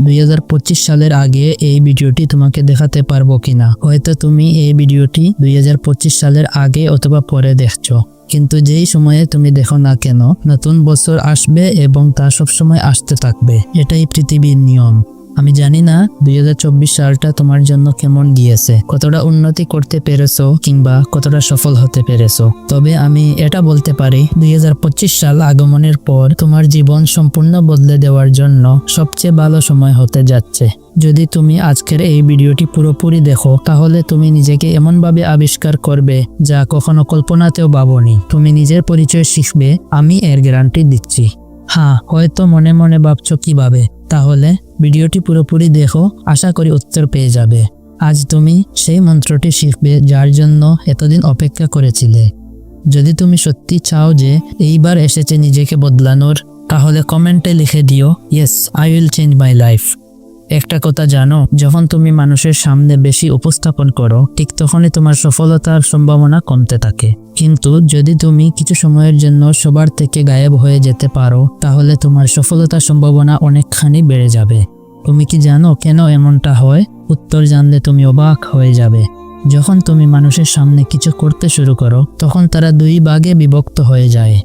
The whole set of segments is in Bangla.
দুই হাজার পঁচিশ সালের আগে এই ভিডিওটি তোমাকে দেখাতে পারব কিনা। হয়তো তুমি এই ভিডিওটি দুই হাজার পঁচিশ সালের আগে অথবা পরে দেখছ। কিন্তু যেই সময়ে তুমি দেখো না কেন, নতুন বছর আসবে এবং তা সবসময় আসতে থাকবে। এটাই পৃথিবীর নিয়ম। আমি জানি না, দুই হাজার চব্বিশ সালটা তোমার জন্য কেমন গিয়েছে। কতটা উন্নতি করতে পেরেছ কিংবা কতটা সফল হতে পেরেছ। তবে আমি এটা বলতে পারি, দুই হাজার পঁচিশ সাল আগমনের পর তোমার জীবন সম্পূর্ণ বদলে দেওয়ার জন্য সবচেয়ে ভালো সময় হতে যাচ্ছে। যদি তুমি আজকের এই ভিডিওটি পুরোপুরি দেখো, তাহলে তুমি নিজেকে এমনভাবে আবিষ্কার করবে যা কখনো কল্পনাতেও ভাবনি। তুমি নিজের পরিচয় শিখবে, আমি এর গ্যারান্টি দিচ্ছি। হ্যাঁ হয়তো মনে মনে ভাবছ কীভাবে? তাহলে ভিডিওটি পুরোপুরি দেখো, আশা করি উত্তর পেয়ে যাবে। আজ তুমি সেই মন্ত্রটি শিখবে যার জন্য এতদিন অপেক্ষা করেছিলে। যদি তুমি সত্যি চাও যে এইবার এসেছে নিজেকে বদলানোর, তাহলে কমেন্টে লিখে দিও yes I will change my life একটা কথা জানো, যখন তুমি মানুষের সামনে বেশি উপস্থাপন করো, ঠিক তখনই তোমার সফলতার সম্ভাবনা কমতে থাকে। কিন্তু যদি তুমি কিছু সময়ের জন্য সবার থেকে গায়েব হয়ে যেতে পারো, তাহলে তোমার সফলতার সম্ভাবনা অনেকখানি বেড়ে যাবে। তুমি কি জানো কেন এমনটা হয়? উত্তর জানলে তুমি অবাক হয়ে যাবে। যখন তুমি মানুষের সামনে কিছু করতে শুরু করো, তখন তারা দুই ভাগে বিভক্ত হয়ে যায়।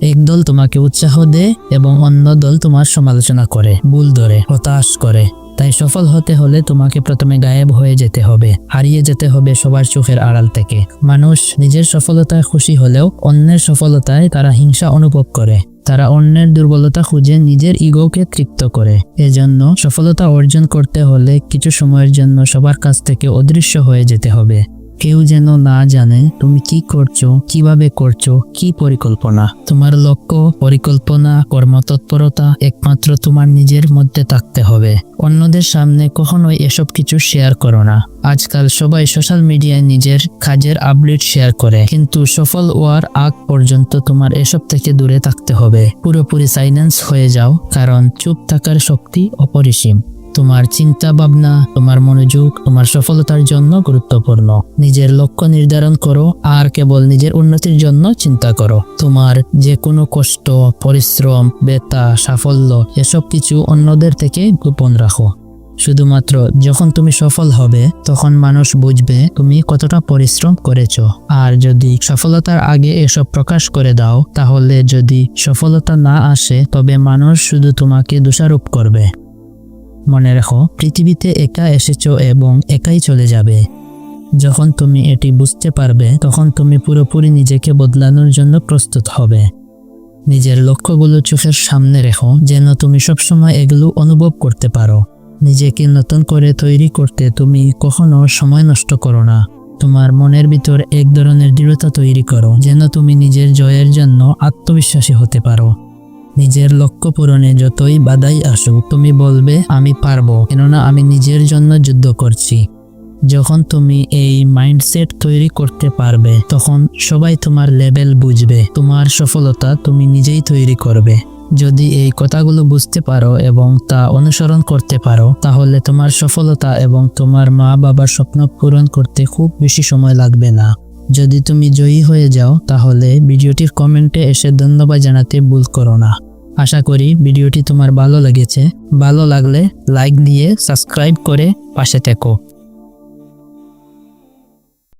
এক দল তোমাকে উৎসাহ দেয় এবং অন্য দল তোমার সমালোচনা করে, ভুল ধরে, হতাশ করে। তাই সফল হতে হলে তোমাকে প্রথমে গায়েব হয়ে যেতে হবে, হারিয়ে যেতে হবে সবার চোখের আড়াল থেকে। মানুষ নিজের সফলতায় খুশি হলেও অন্যের সফলতায় তারা হিংসা অনুভব করে। তারা অন্যের দুর্বলতা খুঁজে নিজের ইগোকে তৃপ্ত করে। এজন্য সফলতা অর্জন করতে হলে কিছু সময়ের জন্য সবার কাছ থেকে অদৃশ্য হয়ে যেতে হবে। কেউ যেন না জানে তুমি কি করছ, কীভাবে করছ, কি পরিকল্পনা। তোমার লক্ষ্য, পরিকল্পনা, কর্মতৎপরতা একমাত্র তোমার নিজের মধ্যে থাকতে হবে। অন্যদের সামনে কখনোই এসব কিছু শেয়ার করো না। আজকাল সবাই সোশ্যাল মিডিয়ায় নিজের কাজের আপডেট শেয়ার করে। কিন্তু সফল হওয়ার আগ পর্যন্ত তোমার এসব থেকে দূরে থাকতে হবে। পুরোপুরি সাইলেন্স হয়ে যাও, কারণ চুপ থাকার শক্তি অপরিসীম। তোমার চিন্তা ভাবনা তোমার মনোযোগ, তোমার সফলতার জন্য গুরুত্বপূর্ণ। নিজের লক্ষ্য নির্ধারণ করো, আর কেবল নিজের উন্নতির জন্য চিন্তা করো। তোমার যে কোনো কষ্ট, পরিশ্রম বেতা সাফল্য, এসব কিছু অন্যদের থেকে গোপন রাখো। শুধুমাত্র যখন তুমি সফল হবে, তখন মানুষ বুঝবে তুমি কতটা পরিশ্রম করেছ। আর যদি সফলতার আগে এসব প্রকাশ করে দাও, তাহলে যদি সফলতা না আসে, তবে মানুষ শুধু তোমাকে দোষারোপ করবে। মনে রেখো, পৃথিবীতে একা এসেছ এবং একাই চলে যাবে। যখন তুমি এটি বুঝতে পারবে, তখন তুমি পুরোপুরি নিজেকে বদলানোর জন্য প্রস্তুত হবে। নিজের লক্ষ্যগুলো চোখের সামনে রেখো, যেন তুমি সবসময় এগুলো অনুভব করতে পারো। নিজেকে নতুন করে তৈরি করতে তুমি কখনো সময় নষ্ট করো না। তোমার মনের ভিতর এক ধরনের দৃঢ়তা তৈরি করো, যেন তুমি নিজের জয়ের জন্য আত্মবিশ্বাসী হতে পারো। নিজের লক্ষ্য পূরণে যতই বাধাই আসুক, তুমি বলবে, আমি পারব। কেননা আমি নিজের জন্য যুদ্ধ করছি। যখন তুমি এই মাইন্ডসেট তৈরি করতে পারবে, তখন সবাই তোমার লেভেল বুঝবে, তোমার সফলতা তুমি নিজেই তৈরি করবে। যদি এই কথাগুলো বুঝতে পারো এবং তা অনুসরণ করতে পারো, তাহলে তোমার সফলতা এবং তোমার মা বাবার স্বপ্ন পূরণ করতে খুব বেশি সময় লাগবে না। যদি তুমি জয়ী হয়ে যাও, তাহলে ভিডিওটির কমেন্টে এসে ধন্যবাদ জানাতে ভুল করো না। আশা করি ভিডিওটি তোমার ভালো লেগেছে। ভালো লাগলে লাইক দিয়ে সাবস্ক্রাইব করে পাশে থেকো।